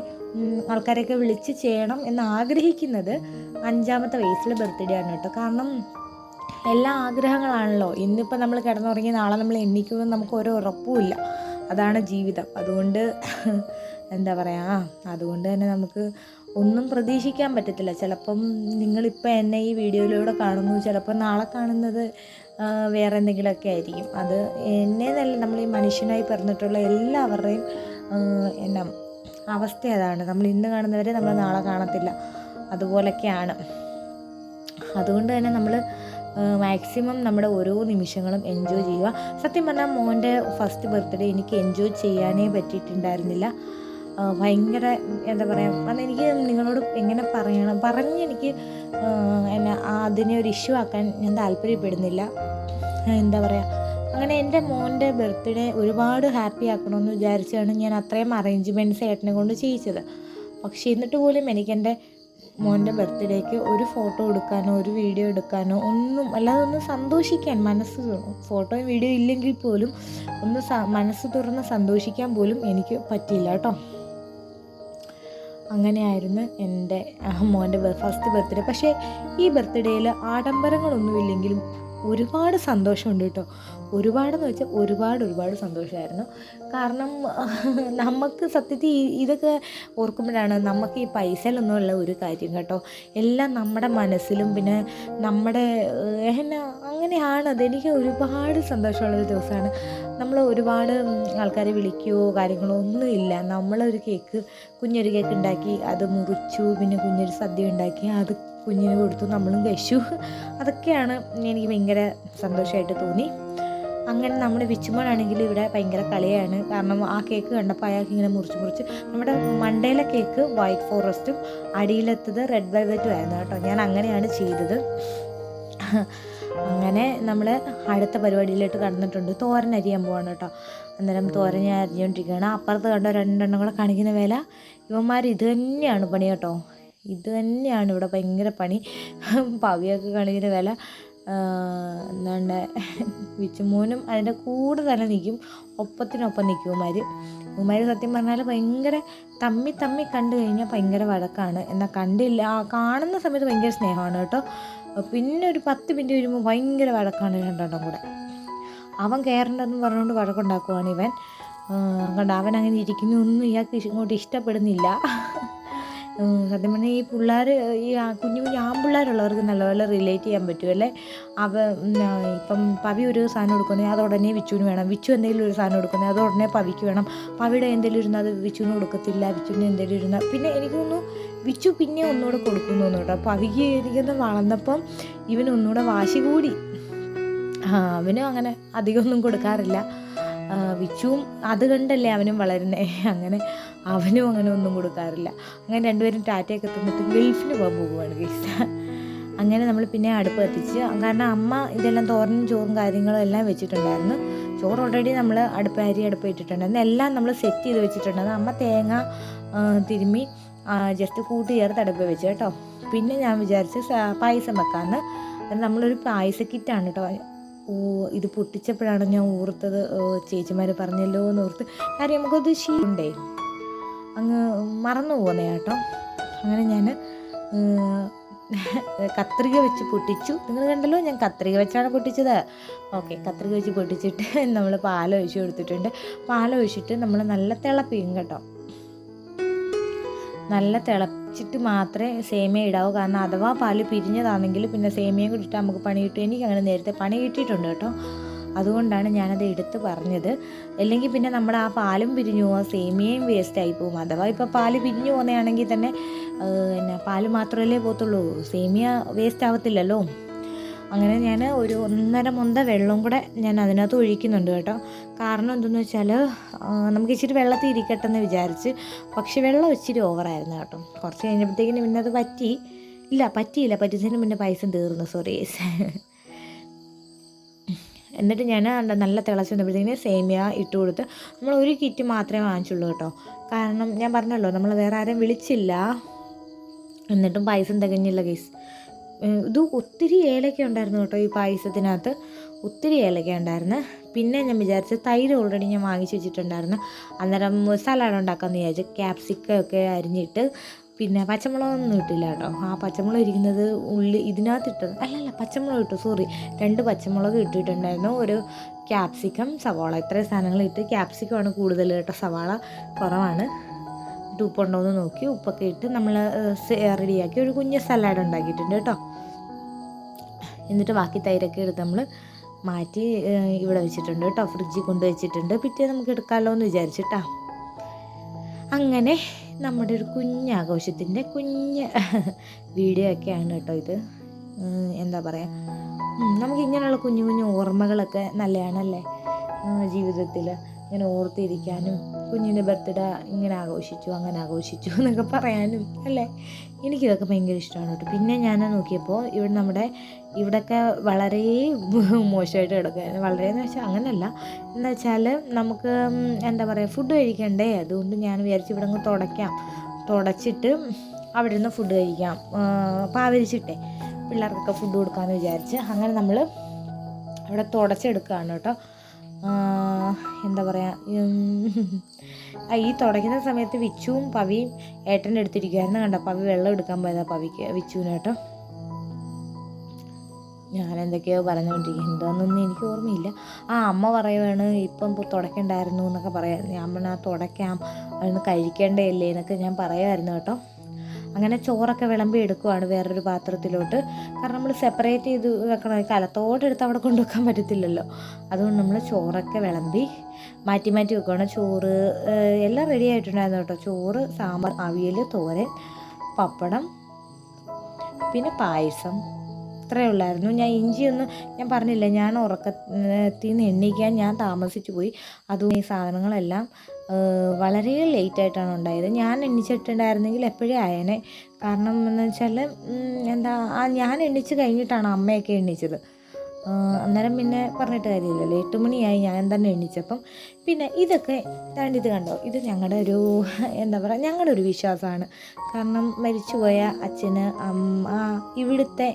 ആൾക്കാരെയൊക്കെ വിളിച്ച് ചെയ്യണം എന്ന് ആഗ്രഹിക്കുന്നത് അഞ്ചാമത്തെ വയസ്സിലെ ബർത്ത്ഡേ ആണ് കേട്ടോ. കാരണം എല്ലാ ആഗ്രഹങ്ങളാണല്ലോ. ഇന്നിപ്പോൾ നമ്മൾ കിടന്നുറങ്ങി നാളെ നമ്മൾ എണ്ണിക്കുമ്പോൾ നമുക്ക് ഓരോ ഉറപ്പുമില്ല അതാണ് ജീവിതം. അതുകൊണ്ട് എന്താ പറയുക അതുകൊണ്ട് തന്നെ നമുക്ക് ഒന്നും പ്രതീക്ഷിക്കാൻ പറ്റത്തില്ല. ചിലപ്പം നിങ്ങളിപ്പോൾ എന്നെ ഈ വീഡിയോയിലൂടെ കാണുന്നു. ചിലപ്പോൾ നാളെ കാണുന്നത് വേറെ എന്തെങ്കിലുമൊക്കെ ആയിരിക്കും. അത് എന്നെ നല്ല നമ്മൾ ഈ മനുഷ്യനായി പിറന്നിട്ടുള്ള എല്ലാവരുടെയും എന്നാ അവസ്ഥ അതാണ്. നമ്മൾ ഇന്ന് കാണുന്നവരെ നമ്മൾ നാളെ കാണത്തില്ല. അതുപോലൊക്കെയാണ്. അതുകൊണ്ട് തന്നെ നമ്മൾ മാക്സിമം നമ്മുടെ ഓരോ നിമിഷങ്ങളും എൻജോയ് ചെയ്യുക. സത്യം പറഞ്ഞാൽ മോന്റെ ഫസ്റ്റ് ബർത്ത്ഡേ എനിക്ക് എൻജോയ് ചെയ്യാനേ പറ്റിയിട്ടുണ്ടായിരുന്നില്ല. ഭയങ്കര എന്താ പറയുക അത് എനിക്ക് നിങ്ങളോട് എങ്ങനെ പറയണം പറഞ്ഞ് എനിക്ക് എന്നാ അതിനെ ഒരു ഇഷ്യൂ ആക്കാൻ ഞാൻ താല്പര്യപ്പെടുന്നില്ല. എന്താ പറയുക അങ്ങനെ എന്റെ മോന്റെ ബർത്ത്ഡേ ഒരുപാട് ഹാപ്പി ആക്കണമെന്ന് വിചാരിച്ചാണ് ഞാൻ അത്രയും അറേഞ്ച്മെന്റ്സ് ഏട്ടനെ കൊണ്ട് ചെയ്യിച്ചത്. പക്ഷേ എന്നിട്ട് പോലും എനിക്കെന്റെ മോന്റെ ബർത്ത്ഡേക്ക് ഒരു ഫോട്ടോ എടുക്കാനോ ഒരു വീഡിയോ എടുക്കാനോ ഒന്നും അല്ലാതെ ഒന്ന് സന്തോഷിക്കാൻ മനസ്സ് ഫോട്ടോയും വീഡിയോ ഇല്ലെങ്കിൽ പോലും ഒന്ന് മനസ്സ് തുറന്ന് സന്തോഷിക്കാൻ പോലും എനിക്ക് പറ്റിയില്ല കേട്ടോ. അങ്ങനെയായിരുന്നു എന്റെ മോന്റെ ഫസ്റ്റ് ബർത്ത്ഡേ. പക്ഷേ ഈ ബർത്ത്ഡേയിൽ ആഡംബരങ്ങളൊന്നുമില്ലെങ്കിലും ഒരുപാട് സന്തോഷമുണ്ട് കേട്ടോ. ഒരുപാടെന്ന് വെച്ചാൽ ഒരുപാട് ഒരുപാട് സന്തോഷമായിരുന്നു കാരണം (laughs) നമുക്ക് സത്യത്തിൽ ഇതൊക്കെ ഓർക്കുമ്പോഴാണ് നമുക്ക് ഈ പൈസയിലൊന്നുമുള്ള ഒരു കാര്യം കേട്ടോ. എല്ലാം നമ്മുടെ മനസ്സിലും പിന്നെ നമ്മുടെ എന്നാ അങ്ങനെയാണ്. അതെനിക്ക് ഒരുപാട് സന്തോഷമുള്ളൊരു ദിവസമാണ് നമ്മൾ ഒരുപാട് ആൾക്കാരെ വിളിക്കുകയോ കാര്യങ്ങളോ ഒന്നുമില്ല. നമ്മളൊരു കേക്ക് കുഞ്ഞൊരു കേക്ക് ഉണ്ടാക്കി അത് മുറിച്ചു പിന്നെ കുഞ്ഞൊരു സദ്യ ഉണ്ടാക്കി അത് കുഞ്ഞിന് കൊടുത്തു നമ്മളും കഴിച്ചു. അതൊക്കെയാണ് എനിക്ക് ഭയങ്കര സന്തോഷമായിട്ട് തോന്നി. അങ്ങനെ നമ്മുടെ വിച്ചുമോനാണെങ്കിൽ ഇവിടെ ഭയങ്കര കളിയാണ്. കാരണം ആ കേക്ക് കണ്ടപ്പോൾ അയാൾക്ക് ഇങ്ങനെ മുറിച്ച് മുറിച്ച് നമ്മുടെ മണ്ടയിലെ കേക്ക് വൈറ്റ് ഫോറസ്റ്റും അടിയിലെത്തത് റെഡ് വെൽവെറ്റും ആയിരുന്നു കേട്ടോ. ഞാൻ അങ്ങനെയാണ് ചെയ്തത്. അങ്ങനെ നമ്മൾ അടുത്ത പരിപാടിയിലോട്ട് കടന്നിട്ടുണ്ട്. തോരൻ അരിയാൻ പോവാണ് കേട്ടോ. അന്നേരം തോരൻ ഞാൻ അരിഞ്ഞുകൊണ്ടിരിക്കുകയാണ് അപ്പുറത്ത് കണ്ടോ രണ്ടെണ്ണം കൂടെ കാണിക്കുന്ന വില? ഇവന്മാർ ഇത് തന്നെയാണ് പണി കേട്ടോ. ഇത് തന്നെയാണ് ഇവിടെ ഭയങ്കര പണി. പവിയൊക്കെ കാണിക്കുന്ന വില. എന്താണ്ട്? വിച്ചുമോനും അതിന്റെ കൂടെ തന്നെ നിൽക്കും ഒപ്പത്തിനൊപ്പം നിൽക്കും ഉമാര് ഉമാര് സത്യം പറഞ്ഞാൽ ഭയങ്കര തമ്മി തമ്മി കണ്ടു കഴിഞ്ഞാൽ ഭയങ്കര വഴക്കാണ്. എന്നാൽ കണ്ടില്ല ആ കാണുന്ന സമയത്ത് ഭയങ്കര സ്നേഹമാണ് കേട്ടോ. പിന്നെ ഒരു പത്ത് മിനിറ്റ് വരുമ്പോൾ ഭയങ്കര വഴക്കാണ് രണ്ടെണ്ണം കൂടെ. അവൻ കയറണ്ടെന്ന് പറഞ്ഞുകൊണ്ട് വഴക്കുണ്ടാക്കുവാണ് ഇവൻ. കണ്ട? അവൻ അങ്ങനെ ഇരിക്കുന്നു. ഒന്നും ഇയാൾക്ക് ഇങ്ങോട്ട് ഇഷ്ടപ്പെടുന്നില്ല. സത്യം പറഞ്ഞാൽ ഈ പിള്ളേർ ഈ കുഞ്ഞു കുഞ്ഞു ആൺപിള്ളേരുള്ളവർക്ക് നല്ലപോലെ റിലേറ്റ് ചെയ്യാൻ പറ്റുമല്ലേ അവ ഇപ്പം പവി ഒരു സാധനം കൊടുക്കുന്നത് അത് ഉടനെ വിച്ചുവിന് വേണം. വിച്ചു എന്തെങ്കിലും ഒരു സാധനം കൊടുക്കുന്നത് അത് ഉടനെ പവിക്ക് വേണം. പവിയുടെ എന്തെങ്കിലും ഇരുന്ന് അത് വിച്ചുവിന് കൊടുക്കത്തില്ല വിച്ചുവിന് എന്തെങ്കിലും ഇരുന്ന്. പിന്നെ എനിക്ക് തോന്നുന്നു വിച്ചു പിന്നെ ഒന്നുകൂടെ കൊടുക്കുന്നു കേട്ടോ. പവിക്ക് ഇരിക്കുന്ന വളർന്നപ്പം ഇവന് ഒന്നുകൂടെ വാശി കൂടി. അവനും അങ്ങനെ അധികമൊന്നും കൊടുക്കാറില്ല. വിച്ചുവും അത് കണ്ടല്ലേ അവനും വളരുന്നേ. അങ്ങനെ അവനും അങ്ങനെ ഒന്നും കൊടുക്കാറില്ല. അങ്ങനെ രണ്ടുപേരും ടാറ്റയൊക്കെ തന്നിട്ട് ഗൾഫിന് പോകാൻ പോകുവാണ് ഗൈസ് അങ്ങനെ നമ്മൾ പിന്നെ അടുപ്പ് കത്തിച്ച് കാരണം അമ്മ ഇതെല്ലാം തോരനും ചോറും കാര്യങ്ങളും എല്ലാം വെച്ചിട്ടുണ്ടായിരുന്നു. ചോറ് ഓൾറെഡി നമ്മൾ അടുപ്പ് അടുപ്പ് ഇട്ടിട്ടുണ്ടായിരുന്നു. എല്ലാം നമ്മൾ സെറ്റ് ചെയ്ത് വെച്ചിട്ടുണ്ടായിരുന്നു. അമ്മ തേങ്ങ തിരുമ്മി ജസ്റ്റ് കൂട്ടി ചേർത്ത് അടുപ്പ് വെച്ച് കേട്ടോ. പിന്നെ ഞാൻ വിചാരിച്ച് പായസം വെക്കാമെന്ന് നമ്മളൊരു പായസ കിറ്റാണ് കേട്ടോ. ഇത് പൊട്ടിച്ചപ്പോഴാണ് ഞാൻ ഓർത്തത്. ചേച്ചിമാർ പറഞ്ഞല്ലോ എന്ന് ഓർത്ത്. കാര്യം നമുക്കത് ശീലമുണ്ടേ അങ്ങ് മറന്നു പോകുന്നേ കേട്ടോ. അങ്ങനെ ഞാൻ കത്രിക വെച്ച് പൊട്ടിച്ചു. നിങ്ങൾ കണ്ടല്ലോ ഞാൻ കത്രിക വെച്ചാണ് പൊട്ടിച്ചത്. ഓക്കെ കത്രിക വെച്ച് പൊട്ടിച്ചിട്ട് (laughs) നമ്മൾ പാലൊഴിച്ച് കൊടുത്തിട്ടുണ്ട്. പാലൊഴിച്ചിട്ട് നമ്മൾ നല്ല തിളപ്പിക്കും കേട്ടോ. നല്ല തിളച്ചിട്ട് മാത്രമേ സേമിയ ഇടാവൂ. കാരണം അഥവാ പാൽ പിരിഞ്ഞതാണെങ്കിൽ പിന്നെ സേമിയ കൂടി നമുക്ക് പണി കിട്ടും. എനിക്ക് അങ്ങനെ നേരത്തെ പണി കിട്ടിയിട്ടുണ്ട് കേട്ടോ. അതുകൊണ്ടാണ് ഞാനത് എടുത്ത് പറഞ്ഞത്. അല്ലെങ്കിൽ പിന്നെ നമ്മൾ ആ പാലും പിരിഞ്ഞു പോവാം സേമിയയും വേസ്റ്റായി പോകും അഥവാ ഇപ്പോൾ പാൽ പിരിഞ്ഞു പോകുന്നതാണെങ്കിൽ തന്നെ പിന്നെ പാൽ മാത്രമല്ലേ പോകത്തുള്ളൂ. സേമിയ വേസ്റ്റ് ആവത്തില്ലല്ലോ. അങ്ങനെ ഞാൻ ഒരു ഒന്നര മുന്ത വെള്ളം കൂടെ ഞാൻ അതിനകത്ത് ഒഴിക്കുന്നുണ്ട് കേട്ടോ. കാരണം എന്തെന്ന് വെച്ചാൽ നമുക്ക് ഇച്ചിരി വെള്ളത്തിൽ ഇരിക്കട്ടെ എന്ന് വിചാരിച്ച് പക്ഷെ വെള്ളം ഇച്ചിരി ഓവറായിരുന്നു കേട്ടോ. കുറച്ച് കഴിഞ്ഞപ്പോഴത്തേക്കിന് പിന്നെ അത് പറ്റി. ഇല്ല പറ്റിയില്ല. പറ്റിച്ചതിന് പിന്നെ പൈസ തീർന്നു. സോറി എന്നിട്ട് ഞാൻ നല്ല തിളച്ച് വന്നപ്പോഴത്തേക്കിന് സേമിയ ഇട്ട് കൊടുത്ത് നമ്മൾ ഒരു കിറ്റ് മാത്രമേ വാങ്ങിച്ചുള്ളൂ കേട്ടോ. കാരണം ഞാൻ പറഞ്ഞല്ലോ നമ്മൾ വേറെ ആരെയും വിളിച്ചില്ല. എന്നിട്ടും പൈസ തികഞ്ഞില്ല കേസ് ഇത് ഒത്തിരി ഏലക്ക ഉണ്ടായിരുന്നു കേട്ടോ ഈ പായസത്തിനകത്ത്. ഒത്തിരി ഏലക്ക ഉണ്ടായിരുന്നു. പിന്നെ ഞാൻ വിചാരിച്ച തൈര് ഓൾറെഡി ഞാൻ വാങ്ങിച്ചു വെച്ചിട്ടുണ്ടായിരുന്നു. അന്നേരം സലാഡ് ഉണ്ടാക്കാമെന്ന് വിചാരിച്ചു ക്യാപ്സിക്കം ഒക്കെ അരിഞ്ഞിട്ട് പിന്നെ പച്ചമുളകൊന്നും ഇട്ടില്ല കേട്ടോ. ആ പച്ചമുളക് ഇരിക്കുന്നത് ഉള്ളി ഇതിനകത്ത് ഇട്ടത് അല്ലല്ല പച്ചമുളക് ഇട്ടു സോറി രണ്ട് പച്ചമുളക് ഇട്ടിട്ടുണ്ടായിരുന്നു. ഒരു ക്യാപ്സിക്കം സവാള. ഇത്രയും സാധനങ്ങൾ ഇട്ട് ക്യാപ്സിക്കമാണ് കൂടുതൽ കേട്ടോ. സവാള കുറവാണ്. എന്നിട്ട് ഉപ്പുണ്ടോ എന്ന് നോക്കി. ഉപ്പൊക്കെ ഇട്ട് നമ്മൾ റെഡിയാക്കി ഒരു കുഞ്ഞ് സലാഡ് ഉണ്ടാക്കിയിട്ടുണ്ട് കേട്ടോ. എന്നിട്ട് ബാക്കി തൈരൊക്കെ എടുത്ത് നമ്മൾ മാറ്റി ഇവിടെ വെച്ചിട്ടുണ്ട് കേട്ടോ. ഫ്രിഡ്ജിൽ കൊണ്ട് വെച്ചിട്ടുണ്ട്. പിറ്റേ നമുക്ക് എടുക്കാമല്ലോ എന്ന് വിചാരിച്ചിട്ടാ. അങ്ങനെ നമ്മുടെ ഒരു കുഞ്ഞാഘോഷത്തിന്റെ കുഞ്ഞ് (laughs) വീഡിയോ ഒക്കെയാണ് കേട്ടോ ഇത്. എന്താ പറയുക നമുക്ക് ഇങ്ങനെയുള്ള കുഞ്ഞു കുഞ്ഞു ഓർമ്മകളൊക്കെ നല്ലതാണല്ലേ? ജീവിതത്തിൽ ഇങ്ങനെ ഓർത്തിരിക്കാനും കുഞ്ഞിന്റെ ബർത്ത്ഡേ ഇങ്ങനെ ആഘോഷിച്ചു അങ്ങനെ ആഘോഷിച്ചു എന്നൊക്കെ പറയാനും അല്ലേ? എനിക്കിതൊക്കെ ഭയങ്കര ഇഷ്ടമാണ് കേട്ടോ. പിന്നെ ഞാൻ നോക്കിയപ്പോൾ ഇവിടെ നമ്മുടെ ഇവിടെയൊക്കെ വളരെ മോശമായിട്ട് കിടക്കുക വളരെ എന്ന് വെച്ചാൽ അങ്ങനെയല്ല എന്ന് വെച്ചാൽ നമുക്ക് എന്താ പറയുക ഫുഡ് കഴിക്കണ്ടേ? അതുകൊണ്ട് ഞാൻ വിചാരിച്ച് ഇവിടെ അങ്ങ് തുടയ്ക്കാം. തുടച്ചിട്ട് അവിടെ നിന്ന് ഫുഡ് കഴിക്കാം പാവരിച്ചിട്ടേ പിള്ളേർക്കൊക്കെ ഫുഡ് കൊടുക്കാമെന്ന് വിചാരിച്ച് അങ്ങനെ നമ്മൾ അവിടെ തുടച്ചെടുക്കുകയാണ് കേട്ടോ. എന്താ പറയുക ഈ തുടയ്ക്കുന്ന സമയത്ത് വിച്ചുവും പവിയും ഏട്ടന്റെ അടുത്തിരിക്കുമായിരുന്നു കണ്ടോ പവി വെള്ളം എടുക്കാൻ പോയതാ പവിക്ക് വിച്ചുവിനേട്ടോ ഞാൻ എന്തൊക്കെയോ പറഞ്ഞുകൊണ്ടിരിക്കും എന്താണെന്നൊന്നും എനിക്ക് ഓർമ്മയില്ല. ആ അമ്മ പറയുവാണ് ഇപ്പം ഇപ്പോൾ തുടയ്ക്കണ്ടായിരുന്നു എന്നൊക്കെ പറയാം. ഞാൻ ആ തുടയ്ക്കാം. അതൊന്ന് കഴിക്കേണ്ടതല്ലേ എന്നൊക്കെ ഞാൻ പറയുമായിരുന്നു കേട്ടോ. അങ്ങനെ ചോറൊക്കെ വിളമ്പി എടുക്കുവാണ് വേറൊരു പാത്രത്തിലോട്ട്. കാരണം നമ്മൾ സെപ്പറേറ്റ് ചെയ്ത് വെക്കണം കലത്തോടെ എടുത്ത് അവിടെ കൊണ്ടുവെക്കാൻ പറ്റത്തില്ലല്ലോ. അതുകൊണ്ട് നമ്മൾ ചോറൊക്കെ വിളമ്പി മാറ്റി മാറ്റി വെക്കുകയാണ് ചോറ് എല്ലാം റെഡി ആയിട്ടുണ്ടായിരുന്നു കേട്ടോ. ചോറ് സാമ്പാർ അവിയൽ തോരൻ പപ്പടം പിന്നെ പായസം. അത്രേ ഉള്ളായിരുന്നു. ഞാൻ ഇഞ്ചിയൊന്നും ഞാൻ പറഞ്ഞില്ല ഞാൻ ഉറക്കത്തിൽ നിന്ന് എണ്ണീക്കാൻ ഞാൻ താമസിച്ചു പോയി. അതും ഈ സാധനങ്ങളെല്ലാം വളരെ ലേറ്റായിട്ടാണ് ഉണ്ടായത്. ഞാൻ എണ്ണിച്ചിട്ടുണ്ടായിരുന്നെങ്കിൽ എപ്പോഴേ ആയേനെ. കാരണം എന്ന് വെച്ചാൽ എന്താ ഞാൻ എണ്ണിച്ച് കഴിഞ്ഞിട്ടാണ് അമ്മയൊക്കെ എണ്ണിച്ചത്. അന്നേരം പിന്നെ പറഞ്ഞിട്ട് കാര്യമില്ലല്ലോ എട്ട് മണിയായി ഞാൻ തന്നെ എണ്ണിച്ചപ്പം. പിന്നെ ഇതൊക്കെ ദാണ്ട് ഇത് കണ്ടോ? ഇത് ഞങ്ങളുടെ ഒരു എന്താ പറയുക ഞങ്ങളുടെ ഒരു വിശ്വാസമാണ്. കാരണം മരിച്ചുപോയ അച്ഛന് അമ്മ ഇവിടുത്തെ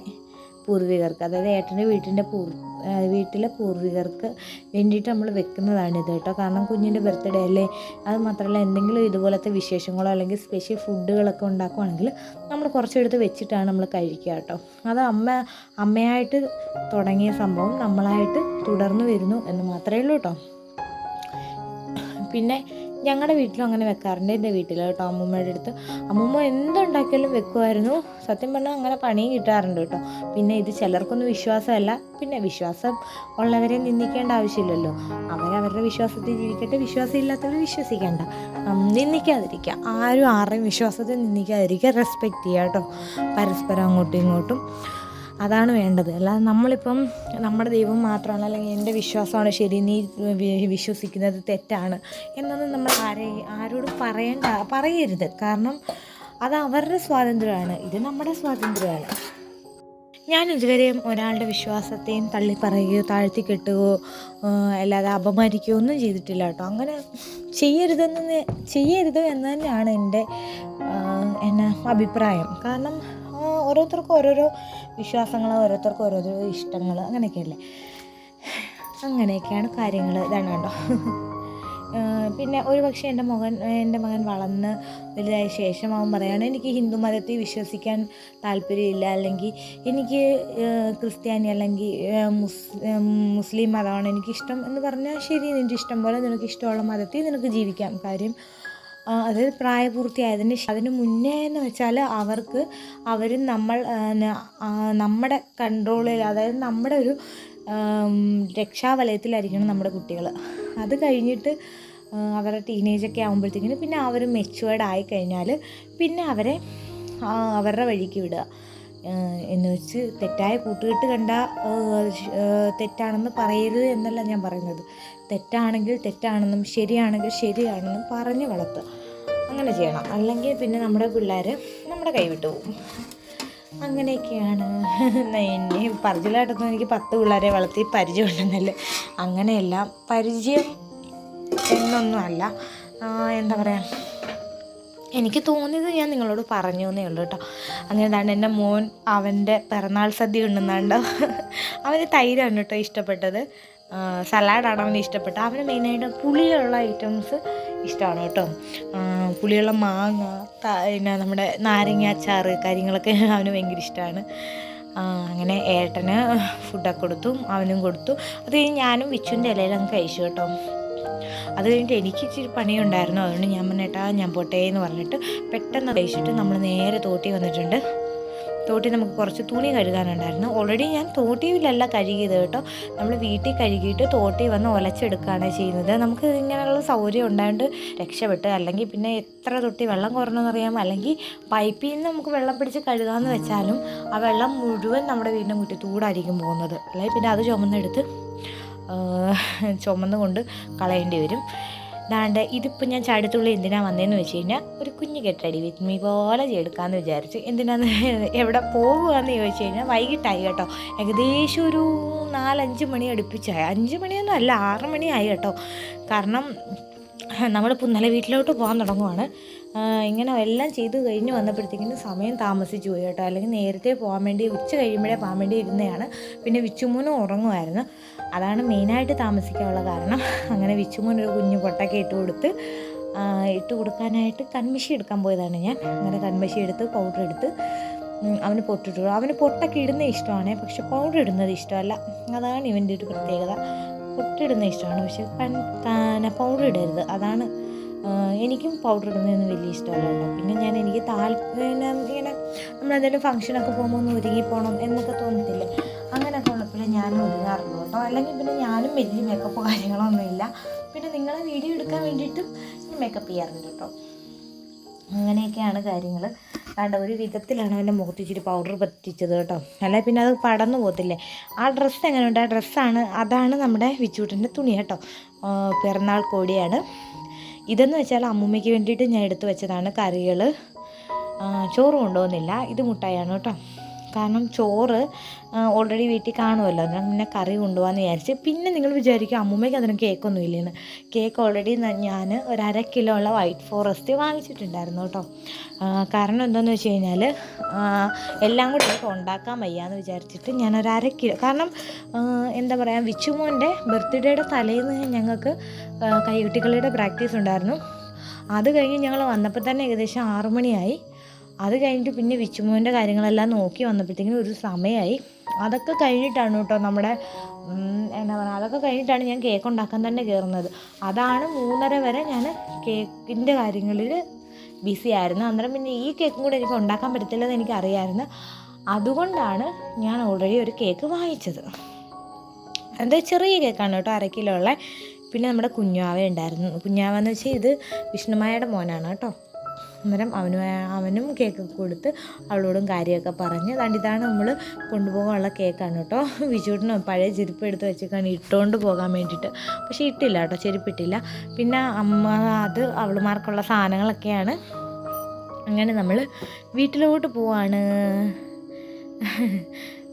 പൂർവികർക്ക് അതായത് ഏട്ടന്റെ വീട്ടിന്റെ പൂർ വീട്ടിലെ പൂർവികർക്ക് വേണ്ടിയിട്ട് നമ്മൾ വെക്കുന്നതാണിത് കേട്ടോ. കാരണം കുഞ്ഞിന്റെ ബർത്ത്ഡേ അല്ലേ? അത് മാത്രമല്ല എന്തെങ്കിലും ഇതുപോലത്തെ വിശേഷങ്ങളോ അല്ലെങ്കിൽ സ്പെഷ്യൽ ഫുഡുകളൊക്കെ ഉണ്ടാക്കുവാണെങ്കിൽ നമ്മൾ കുറച്ചെടുത്ത് വെച്ചിട്ടാണ് നമ്മൾ കഴിക്കുക കേട്ടോ. അത് അമ്മ അമ്മയായിട്ട് തുടങ്ങിയ സംഭവം നമ്മളായിട്ട് തുടർന്ന് വരുന്നു എന്ന് മാത്രമേ ഉള്ളൂ കേട്ടോ. പിന്നെ ഞങ്ങളുടെ വീട്ടിലും അങ്ങനെ വെക്കാറുണ്ട്. എന്റെ വീട്ടിൽ കേട്ടോ അമ്മൂമ്മയുടെ അടുത്ത്. അമ്മൂമ്മ എന്തുണ്ടാക്കിയാലും വെക്കുമായിരുന്നു സത്യം പറഞ്ഞാൽ അങ്ങനെ പണിയും കിട്ടാറുണ്ട് കേട്ടോ. പിന്നെ ഇത് ചിലർക്കൊന്നും വിശ്വാസമല്ല. പിന്നെ വിശ്വാസം ഉള്ളവരെ നിന്ദിക്കേണ്ട ആവശ്യമില്ലല്ലോ. അവരവരുടെ വിശ്വാസത്തിൽ ജീവിക്കട്ടെ. വിശ്വാസം ഇല്ലാത്തവർ വിശ്വസിക്കേണ്ട. നിന്ദിക്കാതിരിക്കുക ആരും ആരുടെയും വിശ്വാസത്തെ നിന്ദിക്കാതിരിക്കുക റെസ്പെക്റ്റ് ചെയ്യുക കേട്ടോ. പരസ്പരം അങ്ങോട്ടും ഇങ്ങോട്ടും. അതാണ് വേണ്ടത്. അല്ലാതെ നമ്മളിപ്പം നമ്മുടെ ദൈവം മാത്രമാണ് അല്ലെങ്കിൽ എന്റെ വിശ്വാസമാണ് ശരി നീ വിശ്വസിക്കുന്നത് തെറ്റാണ് എന്നൊന്നും നമ്മൾ ആരെ ആരോടും പറയേണ്ട പറയരുത്. കാരണം അത് അവരുടെ സ്വാതന്ത്ര്യമാണ് ഇത് നമ്മുടെ സ്വാതന്ത്ര്യമാണ്. ഞാൻ ഇതുവരെയും ഒരാളുടെ വിശ്വാസത്തെയും തള്ളി പറയുകയോ താഴ്ത്തി കെട്ടുകയോ അല്ലാതെ അപമാനിക്കുകയോ ഒന്നും ചെയ്തിട്ടില്ല കേട്ടോ. അങ്ങനെ ചെയ്യരുതെന്ന് ചെയ്യരുത് എന്ന് തന്നെയാണ് എന്റെ എന്നാ അഭിപ്രായം. കാരണം ഓരോരുത്തർക്കും ഓരോരോ വിശ്വാസങ്ങൾ ഓരോരുത്തർക്കും ഓരോരോ ഇഷ്ടങ്ങൾ അങ്ങനെയൊക്കെയല്ലേ? അങ്ങനെയൊക്കെയാണ് കാര്യങ്ങൾ ഇതാണ് കേട്ടോ പിന്നെ ഒരു പക്ഷേ എന്റെ മകൻ എന്റെ മകൻ വളർന്ന് വലുതായ ശേഷം അവൻ പറയാണ് എനിക്ക് ഹിന്ദു മതത്തിൽ വിശ്വസിക്കാൻ താല്പര്യമില്ല. അല്ലെങ്കിൽ എനിക്ക് ക്രിസ്ത്യാനി അല്ലെങ്കിൽ മുസ്ലിം മതമാണ് എനിക്കിഷ്ടം. എന്ന് പറഞ്ഞാൽ ശരി നിന്റെ ഇഷ്ടം പോലെ നിനക്ക് ഇഷ്ടമുള്ള മതത്തിൽ നിനക്ക് ജീവിക്കാം. കാര്യം ആ, അത് പ്രായപൂർത്തിയായതിന് അതിന് മുന്നേ എന്ന് വെച്ചാൽ അവർക്ക് അവർ നമ്മൾ നമ്മുടെ കൺട്രോളിൽ അതായത് നമ്മുടെ ഒരു രക്ഷാവലയത്തിലായിരിക്കണം നമ്മുടെ കുട്ടികൾ അത് കഴിഞ്ഞിട്ട് അവരുടെ ടീനേജൊക്കെ ആകുമ്പോഴത്തേക്കിന് പിന്നെ അവർ മെച്ചുവേർഡ് ആയി കഴിഞ്ഞാൽ പിന്നെ അവരെ അവരുടെ വഴിക്ക് വിടുക. എന്ന് വെച്ച് തെറ്റായ കൂട്ടുകെട്ട് കണ്ട തെറ്റാണെന്ന് പറയരുത് എന്നല്ല ഞാൻ പറയുന്നത്. തെറ്റാണെങ്കിൽ തെറ്റാണെന്നും ശരിയാണെങ്കിൽ ശരിയാണെന്നും പറഞ്ഞ് വളർത്തുക. അങ്ങനെ ചെയ്യണം. അല്ലെങ്കിൽ പിന്നെ നമ്മുടെ പിള്ളേർ നമ്മുടെ കൈവിട്ട് പോകും. അങ്ങനെയൊക്കെയാണ്. എന്നെ പരിചയമായിട്ടൊന്നും എനിക്ക് പത്ത് പിള്ളേരെ വളർത്തി പരിചയമുണ്ടെന്നല്ലേ അങ്ങനെയല്ല. പരിചയം എന്നൊന്നുമല്ല. എന്താ പറയുക എനിക്ക് തോന്നിയത് ഞാൻ നിങ്ങളോട് പറഞ്ഞു എന്നേ ഉള്ളൂ കേട്ടോ. അങ്ങനെ തന്നെ എന്റെ മോൻ അവന്റെ പിറന്നാൾ സദ്യ ഉണ്ടെന്നാണ്ടോ അവന് തൈരാണ് കേട്ടോ ഇഷ്ടപ്പെട്ടത്. സലാഡാണ് അവന് ഇഷ്ടപ്പെട്ടത്. അവന് മെയിനായിട്ട് പുളിയുള്ള ഐറ്റംസ് ഇഷ്ടമാണ് കേട്ടോ. പുളിയുള്ള മാങ്ങ പിന്നെ നമ്മുടെ നാരങ്ങ അച്ചാറ് കാര്യങ്ങളൊക്കെ (laughs) അവന് ഭയങ്കര ഇഷ്ടമാണ്. അങ്ങനെ ഏട്ടന് ഫുഡൊക്കെ കൊടുത്തു അവനും കൊടുത്തു. അത് കഴിഞ്ഞ് ഞാനും വിച്ചുവിന്റെ അങ്ങ് കഴിച്ചു കേട്ടോ. അത് കഴിഞ്ഞിട്ട് എനിക്ക് ഇച്ചിരി പണിയുണ്ടായിരുന്നു. അതുകൊണ്ട് ഞാൻ പറഞ്ഞേട്ടാ ഞാൻ പോട്ടെ എന്ന് പറഞ്ഞിട്ട് പെട്ടെന്ന് കഴിച്ചിട്ട് നമ്മൾ നേരെ തോട്ടി വന്നിട്ടുണ്ട്. തോട്ടി നമുക്ക് കുറച്ച് തുണി കഴുകാനുണ്ടായിരുന്നു. ഓൾറെഡി ഞാൻ തോട്ടിയിലല്ല കഴുകിയത് കേട്ടോ. നമ്മൾ വീട്ടിൽ കഴുകിയിട്ട് തോട്ടി വന്ന് ഒലച്ചെടുക്കുകയാണ് ചെയ്യുന്നത്. നമുക്ക് ഇങ്ങനെയുള്ള സൗകര്യം ഉണ്ടായതുകൊണ്ട് രക്ഷപ്പെട്ട്. അല്ലെങ്കിൽ പിന്നെ എത്ര തൊട്ടി വെള്ളം കുറഞ്ഞെന്നറിയാം അല്ലെങ്കിൽ പൈപ്പിൽ നിന്ന് നമുക്ക് വെള്ളം പിടിച്ച് കഴുകാമെന്ന് വെച്ചാലും ആ വെള്ളം മുഴുവൻ നമ്മുടെ വീടിന്റെ മുറ്റത്തൂടായിരിക്കും പോകുന്നത്. അല്ലെങ്കിൽ പിന്നെ അത് ചുമന്നെടുത്ത് ചുമന്നുകൊണ്ട് ചുമന്ന് കളയേണ്ടി വരും. ദാണ്ട് ഇതിപ്പോൾ ഞാൻ ചാടിത്തുള്ളി എന്തിനാ വന്നതെന്ന് വെച്ച് കഴിഞ്ഞാൽ ഒരു കുഞ്ഞു കെട്ടടി വിത്ത് മീ പോലെ എടുക്കാമെന്ന് വിചാരിച്ച് എന്തിനാന്ന് (laughs) എവിടെ പോകുകയെന്ന് ചോദിച്ചു കഴിഞ്ഞാൽ വൈകിട്ടായി കേട്ടോ. ഏകദേശം ഒരു നാലഞ്ച് മണി അടുപ്പിച്ചായി. അഞ്ച് മണിയൊന്നും അല്ല ആറ് മണിയായി കേട്ടോ. കാരണം നമ്മൾ പുന്നല വീട്ടിലോട്ട് പോകാൻ തുടങ്ങുവാണ്. ഇങ്ങനെ എല്ലാം ചെയ്തു കഴിഞ്ഞ് വന്നപ്പോഴത്തേക്കും സമയം താമസിച്ചു പോയി കേട്ടോ. അല്ലെങ്കിൽ നേരത്തെ പോകാൻ വേണ്ടി ഉച്ച കഴിയുമ്പോഴേ പോകാൻ വേണ്ടി ഇരുന്നതാണ്. പിന്നെ വിച്ചുമൂനും ഉറങ്ങുമായിരുന്നു. അതാണ് മെയിനായിട്ട് താമസിക്കാനുള്ള കാരണം. അങ്ങനെ വിച്ചുമൂനൊരു കുഞ്ഞു പൊട്ടൊക്കെ ഇട്ട് കൊടുത്ത് ഇട്ട് കൊടുക്കാനായിട്ട് കൺമശി എടുക്കാൻ പോയതാണ് ഞാൻ. അങ്ങനെ കൺമശി എടുത്ത് പൗഡർ എടുത്ത് അവന് പൊട്ടിട്ടു. അവന് പൊട്ടൊക്കെ ഇടുന്ന ഇഷ്ടമാണ്. പക്ഷെ പൗഡർ ഇടുന്നത് ഇഷ്ടമല്ല. അതാണ് ഇവന്റെ ഒരു പ്രത്യേകത. പൊട്ടിടുന്ന ഇഷ്ടമാണ്. പക്ഷെ പൗഡർ ഇടരുത്. അതാണ് എനിക്കും പൗഡർ ഇടുന്നതൊന്നും വലിയ ഇഷ്ടമല്ല കേട്ടോ. പിന്നെ ഞാൻ എനിക്ക് താല്പര്യം ഇങ്ങനെ നമ്മളെന്തെങ്കിലും ഫംഗ്ഷനൊക്കെ പോകുമ്പോൾ ഒന്ന് ഒരുങ്ങി പോകണം എന്നൊക്കെ തോന്നത്തില്ലേ. അങ്ങനെയൊക്കെ ഉള്ളപ്പോഴേ ഞാനും ഒരുങ്ങാറുള്ളൂ കേട്ടോ. അല്ലെങ്കിൽ പിന്നെ ഞാനും വലിയ മേക്കപ്പ് കാര്യങ്ങളൊന്നുമില്ല. പിന്നെ നിങ്ങളെ വീഡിയോ എടുക്കാൻ വേണ്ടിയിട്ടും ഞാൻ മേക്കപ്പ് ചെയ്യാറുണ്ട് കേട്ടോ. അങ്ങനെയൊക്കെയാണ് കാര്യങ്ങൾ. കണ്ട ഒരു വിധത്തിലാണ് അവന്റെ മുഖത്ത് ഇച്ചിരി പൗഡർ പറ്റിച്ചത് കേട്ടോ. അല്ലെ പിന്നെ അത് പടന്നു പോകത്തില്ലേ? ആ ഡ്രസ്സ് എങ്ങനെയുണ്ട്? ആ ഡ്രസ്സാണ് അതാണ് നമ്മുടെ വിച്ചൂട്ടിന്റെ തുണി കേട്ടോ. പിറന്നാൾ കോടിയാണ്. ഇതെന്ന് വെച്ചാൽ അമ്മൂമ്മയ്ക്ക് വേണ്ടിയിട്ട് ഞാൻ എടുത്തു വെച്ചതാണ് കറികൾ ചോറ് കൊണ്ടുപോകുന്നില്ല ഇത് മുട്ടായാണ് കേട്ടോ. കാരണം ചോറ് ഓൾറെഡി വീട്ടിൽ കാണുമല്ലോ. ഞാൻ പിന്നെ കറി കൊണ്ടുപോകാമെന്ന് വിചാരിച്ച്. പിന്നെ നിങ്ങൾ വിചാരിക്കും അമ്മൂമ്മയ്ക്ക് അതിന് കേക്കൊന്നും ഇല്ലെന്ന് കേക്ക് ഓൾറെഡി ഞാൻ ഒരു അര കിലോ ഉള്ള വൈറ്റ് ഫോറസ്റ്റ് വാങ്ങിച്ചിട്ടുണ്ടായിരുന്നു കേട്ടോ. കാരണം എന്താണെന്ന് വെച്ച് കഴിഞ്ഞാൽ എല്ലാം കൂടി എനിക്ക് ഉണ്ടാക്കാൻ വയ്യാന്ന് വിചാരിച്ചിട്ട് ഞാൻ ഒരു അര കിലോ കാരണം എന്താ പറയുക വിച്ചുമോന്റെ ബർത്ത്ഡേയുടെ തലേന്ന് ഞങ്ങൾക്ക് കൈകുട്ടികളുടെ പ്രാക്ടീസ് ഉണ്ടായിരുന്നു. അത് കഴിഞ്ഞ് ഞങ്ങൾ വന്നപ്പോൾ തന്നെ ഏകദേശം ആറു മണിയായി. അത് കഴിഞ്ഞിട്ട് പിന്നെ വിച്ചുമോന്റെ കാര്യങ്ങളെല്ലാം നോക്കി വന്നപ്പോഴത്തേക്കിനും ഒരു സമയമായി അതൊക്കെ കഴിഞ്ഞിട്ടാണ് കേട്ടോ നമ്മുടെ എന്താ പറയുക അതൊക്കെ കഴിഞ്ഞിട്ടാണ് ഞാൻ കേക്ക് ഉണ്ടാക്കാൻ തന്നെ കയറുന്നത് അതാണ് മൂന്നര വരെ ഞാൻ കേക്കിന്റെ കാര്യങ്ങളിൽ ബിസി ആയിരുന്നു. അന്നേരം പിന്നെ ഈ കേക്കും കൂടെ എനിക്ക് ഉണ്ടാക്കാൻ പറ്റത്തില്ലെന്ന് എനിക്കറിയായിരുന്നു. അതുകൊണ്ടാണ് ഞാൻ ഓൾറെഡി ഒരു കേക്ക് വാങ്ങിച്ചത്. അത് ചെറിയ കേക്കാണ് കേട്ടോ അര കിലോ ഉള്ള പിന്നെ നമ്മുടെ കുഞ്ഞാവ ഉണ്ടായിരുന്നു കുഞ്ഞാവ എന്ന് വെച്ചാൽ ഇത് വിഷ്ണുമായയുടെ മോനാണ് കേട്ടോ. അന്നേരം അവനും അവനും കേക്ക് കൊടുത്ത് അവളോടും കാര്യമൊക്കെ പറഞ്ഞ് ഇതാണ് നമ്മൾ കൊണ്ടുപോകാനുള്ള കേക്കാണ് കേട്ടോ വിജുവിനോ പഴയ ചെരുപ്പ് എടുത്ത് വെച്ചേക്കാണ് ഇട്ടുകൊണ്ട് പോകാൻ വേണ്ടിയിട്ട്. പക്ഷേ ഇട്ടില്ല കേട്ടോ ചെരുപ്പിട്ടില്ല. പിന്നെ അമ്മ അത് അവളുമാർക്കുള്ള സാധനങ്ങളൊക്കെയാണ്. അങ്ങനെ നമ്മൾ വീട്ടിലോട്ട് പോവാണ്.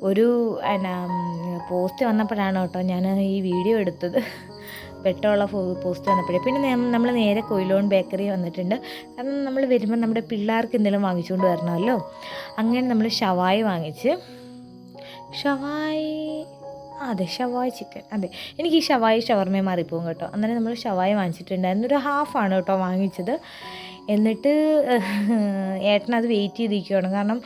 ഒരു എന്നാ പോസ്റ്റ് വന്നപ്പോഴാണ് കേട്ടോ ഞാൻ ഈ വീഡിയോ എടുത്തത്. വെട്ടമുള്ള പോസ്റ്റ് വന്നപ്പോഴേ. പിന്നെ നമ്മൾ നേരെ കൊയിലോൺ ബേക്കറി വന്നിട്ടുണ്ട്. കാരണം നമ്മൾ വരുമ്പോൾ നമ്മുടെ പിള്ളേർക്ക് എന്തെങ്കിലും വാങ്ങിച്ചുകൊണ്ട് വരണമല്ലോ. അങ്ങനെ നമ്മൾ ഷവായി വാങ്ങിച്ച്. ഷവായി അതെ ഷവായ് ചിക്കൻ. അതെ എനിക്ക് ഈ ഷവായി ഷവർമ മാറിപ്പോകും കേട്ടോ. അന്നേരം നമ്മൾ ഷവായ് വാങ്ങിച്ചിട്ടുണ്ടായിരുന്നു. ഒരു ഹാഫാണ് കേട്ടോ വാങ്ങിച്ചത്. എന്നിട്ട് ഏട്ടനത് വെയിറ്റ് ചെയ്തിരിക്കുകയാണ് കാരണം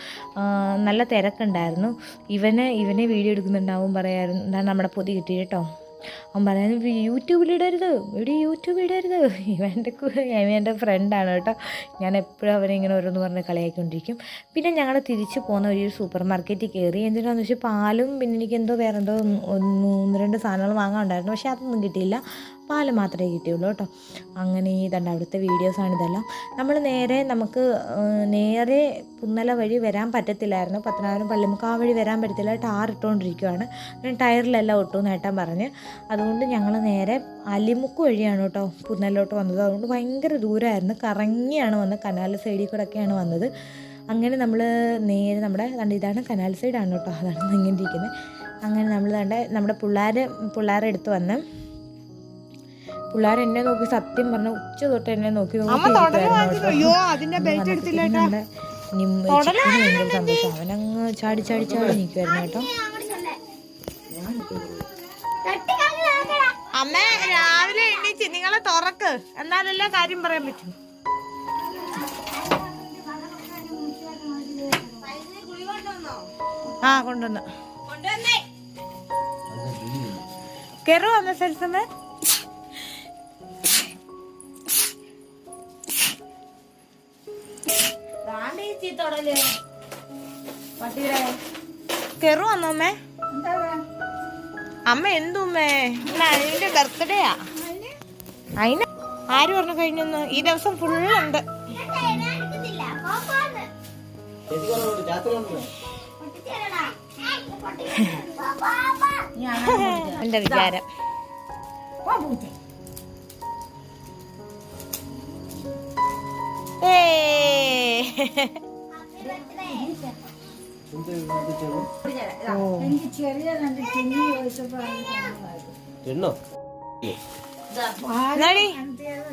നല്ല തിരക്കുണ്ടായിരുന്നു. ഇവനെ ഇവനെ വീഡിയോ എടുക്കുന്നുണ്ടാവും പറയായിരുന്നു. എന്താണ് നമ്മുടെ പൊതി കിട്ടി കേട്ടോ. അവൻ പറയാൻ യൂട്യൂബിലിടരുത് ഇവിടെ യൂട്യൂബ് ഇടരുത്. ഇവന്റെ ഇവന്റെ ഫ്രണ്ടാണ് കേട്ടോ. ഞാൻ എപ്പോഴും അവനെ ഇങ്ങനെ ഓരോന്ന് പറഞ്ഞ് കളിയാക്കിക്കൊണ്ടിരിക്കും. പിന്നെ ഞങ്ങൾ തിരിച്ച് പോകുന്ന ഒരു സൂപ്പർ മാർക്കറ്റിൽ കയറി എന്തിനാണെന്ന് വെച്ചാൽ പാലും പിന്നെ എനിക്ക് എന്തോ വേറെ എന്തോ ഒന്ന് രണ്ട് സാധനങ്ങൾ വാങ്ങാൻ ഉണ്ടായിരുന്നു. പക്ഷേ അതൊന്നും കിട്ടിയില്ല. പാൽ മാത്രമേ കിട്ടിയുള്ളൂ കേട്ടോ. അങ്ങനെ ഇതുണ്ട് അവിടുത്തെ വീഡിയോസാണ് ഇതെല്ലാം. നമ്മൾ നേരെ നമുക്ക് നേരെ പുന്നല വഴി വരാൻ പറ്റത്തില്ലായിരുന്നു. പത്തനാപുരം പള്ളിമുക്ക് ആ വഴി വരാൻ പറ്റത്തില്ല. ടാർ ഇട്ടുകൊണ്ടിരിക്കുകയാണ് ടയറിലെല്ലാം ഒട്ടും നേട്ടം പറഞ്ഞ്. അതുകൊണ്ട് ഞങ്ങൾ നേരെ അലിമുക്ക് വഴിയാണ് കേട്ടോ പുന്നലോട്ട് വന്നത്. അതുകൊണ്ട് ഭയങ്കര ദൂരമായിരുന്നു. കറങ്ങിയാണ് വന്നത്. കനാൽ സൈഡിൽ കൂടെ ഒക്കെയാണ് വന്നത്. അങ്ങനെ നമ്മൾ നേരെ നമ്മുടെ ഇതാണ് കനാൽ സൈഡാണ് കേട്ടോ. അതാണ് ഇങ്ങനെ ഇരിക്കുന്നത്. അങ്ങനെ നമ്മൾ കണ്ട നമ്മുടെ പിള്ളേർ പിള്ളേരെ എടുത്ത് വന്ന് പിള്ളേർ എന്നെ നോക്കി സത്യം പറഞ്ഞ ഉച്ച തൊട്ട് എന്നെ നോക്കി നമ്മുടെ ഭയങ്കര സന്തോഷം അവനങ്ങ് ചാടി ചാടി ചാടി നിൽക്കുമായിരുന്നു കേട്ടോ. അമ്മ രാവിലെ എണീച്ച് നിങ്ങളെ തുറക്ക്. എന്നാലല്ലേ കാര്യം പറയാൻ പറ്റും. ആ കൊണ്ടുവന്നു. കയറു വന്ന വന്നോ അമ്മേ എന്തുമ്മേ അതിന്റെ ബർത്ത്ഡേയാ അതിന് ആര് പറഞ്ഞു കഴിഞ്ഞൊന്ന് ഈ ദിവസം ഫുള്ളുണ്ട് എന്റെ വിചാരം. എന്നാടി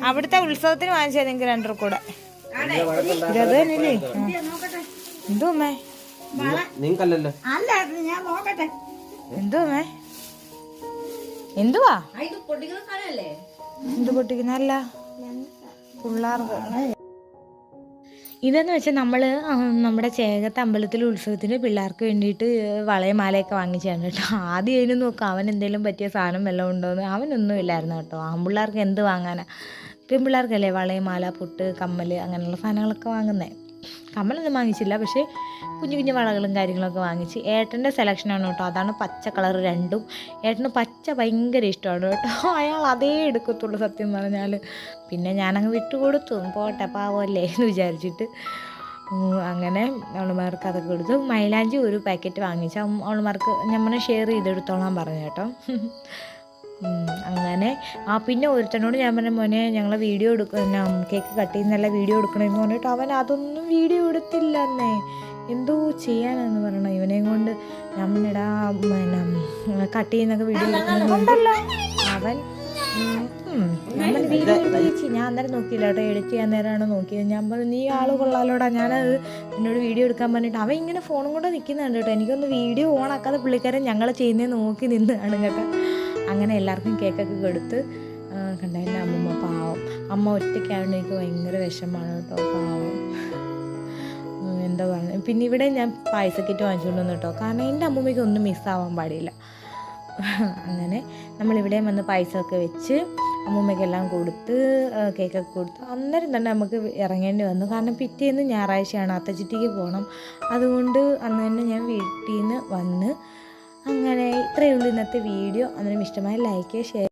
അവിടുത്തെ ഉത്സവത്തിന് വാങ്ങിച്ചത് നിങ്ങൾക്ക് രണ്ടു കൂടെ. ഇത് അത് തന്നെയല്ലേ? എന്തോ അമ്മേ നിങ്ങൾക്കല്ലല്ലോ. എന്തോ അമ്മേ എന്തുവാ? എന്ത് പൊട്ടിക്കുന്നല്ല പിള്ളേർക്ക്. ഇതെന്ന് വെച്ചാൽ നമ്മൾ നമ്മുടെ ചേകത്ത് അമ്പലത്തിലെ ഉത്സവത്തിന് പിള്ളേർക്ക് വേണ്ടിയിട്ട് വളയമാലയൊക്കെ വാങ്ങിച്ചാണ് കേട്ടോ. ആദ്യം അതിന് നോക്കാം അവൻ എന്തെങ്കിലും പറ്റിയ സാധനം വല്ലതും ഉണ്ടോയെന്ന് അവനൊന്നും ഇല്ലായിരുന്നു കേട്ടോ. ആൺപിള്ളേർക്ക് എന്ത് വാങ്ങാനാ? പെൺപിള്ളേർക്കല്ലേ വളയമാല പൊട്ട് കമ്മൽ അങ്ങനെയുള്ള സാധനങ്ങളൊക്കെ വാങ്ങുന്നത് കമ്മലൊന്നും വാങ്ങിച്ചില്ല. പക്ഷേ കുഞ്ഞു കുഞ്ഞു വളകളും കാര്യങ്ങളൊക്കെ വാങ്ങിച്ച് ഏട്ടന്റെ സെലക്ഷനാണ് കേട്ടോ. അതാണ് പച്ച കളർ രണ്ടും. ഏട്ടന് പച്ച ഭയങ്കര ഇഷ്ടമാണ് കേട്ടോ. അയാൾ അതേ എടുക്കത്തുള്ളൂ സത്യം പറഞ്ഞാൽ പിന്നെ ഞാനങ്ങ് വിട്ടുകൊടുത്തു. പോട്ടെ പാവമല്ലേ എന്ന് വിചാരിച്ചിട്ട്. അങ്ങനെ അവളുമാർക്ക് അതൊക്കെ കൊടുത്തു. മൈലാഞ്ചി ഒരു പാക്കറ്റ് വാങ്ങിച്ചു. അവളുമാർക്ക് നമ്മൾ ഷെയർ ചെയ്തെടുത്തോളാൻ പറഞ്ഞു കേട്ടോ. അങ്ങനെ. ആ പിന്നെ ഒരുത്തനോട് ഞാൻ പറഞ്ഞ മോനെ ഞങ്ങളെ വീഡിയോ എടുക്കുന്ന കേക്ക് കട്ട് ചെയ്യുന്നല്ല വീഡിയോ എടുക്കണമെന്ന് പറഞ്ഞിട്ട് അവൻ അതൊന്നും വീഡിയോ എടുത്തില്ല എന്നേ എന്തോ ചെയ്യാനാന്ന് പറയണം. ഇവനെയും കൊണ്ട് നമ്മളിടാ പിന്നെ കട്ട് ചെയ്യുന്നൊക്കെ വീഡിയോ എടുക്കുന്നുണ്ടല്ലോ അവൻ വീഡിയോ എടുത്ത് ഞാൻ അന്നേരം നോക്കിയില്ല കേട്ടോ എഡിറ്റ് ചെയ്യാൻ നേരമാണ് നോക്കിയത്. ഞാൻ പറഞ്ഞു നീ ആൾ കൊള്ളാലോടാ ഞാനത് എന്നോട് വീഡിയോ എടുക്കാൻ പറഞ്ഞിട്ട്. അവൻ ഇങ്ങനെ ഫോണും കൊണ്ട് നിൽക്കുന്നുണ്ട് കേട്ടോ. എനിക്കൊന്ന് വീഡിയോ ഓൺ ആക്കാതെ പുള്ളിക്കാരൻ ഞങ്ങൾ ചെയ്യുന്നത് നോക്കി നിന്നാണ് കേട്ടോ. അങ്ങനെ എല്ലാവർക്കും കേക്കൊക്കെ കൊടുത്ത് കണ്ട എന്റെ അമ്മമ്മ പാവം. അമ്മ ഒറ്റയ്ക്കായതുകൊണ്ട് എനിക്ക് ഭയങ്കര വിഷമമാണ് കേട്ടോ പാവം. എന്താ പറയുക പിന്നെ ഇവിടെ ഞാൻ പായസക്കിറ്റ് വാങ്ങിച്ചുകൊണ്ട് വന്നു കേട്ടോ. കാരണം എന്റെ അമ്മമ്മയ്ക്ക് ഒന്നും മിസ്സാവാൻ പാടില്ല. അങ്ങനെ നമ്മളിവിടെ വന്ന് പായസമൊക്കെ വെച്ച് അമ്മൂമ്മയ്ക്കെല്ലാം കൊടുത്ത് കേക്കൊക്കെ കൊടുത്ത് അന്നേരം തന്നെ നമുക്ക് ഇറങ്ങേണ്ടി വന്നു. കാരണം പിറ്റേന്ന് ഞായറാഴ്ചയാണ് അത്തച്ചിട്ടിക്ക് പോകണം അതുകൊണ്ട് അന്ന് തന്നെ ഞാൻ വീട്ടിൽ നിന്ന് വന്ന് അങ്ങനെ ഇത്രയേ ഉള്ളൂ ഇന്നത്തെ വീഡിയോ. അന്നേരം ഇഷ്ടമായ ലൈക്ക് ഷെയർ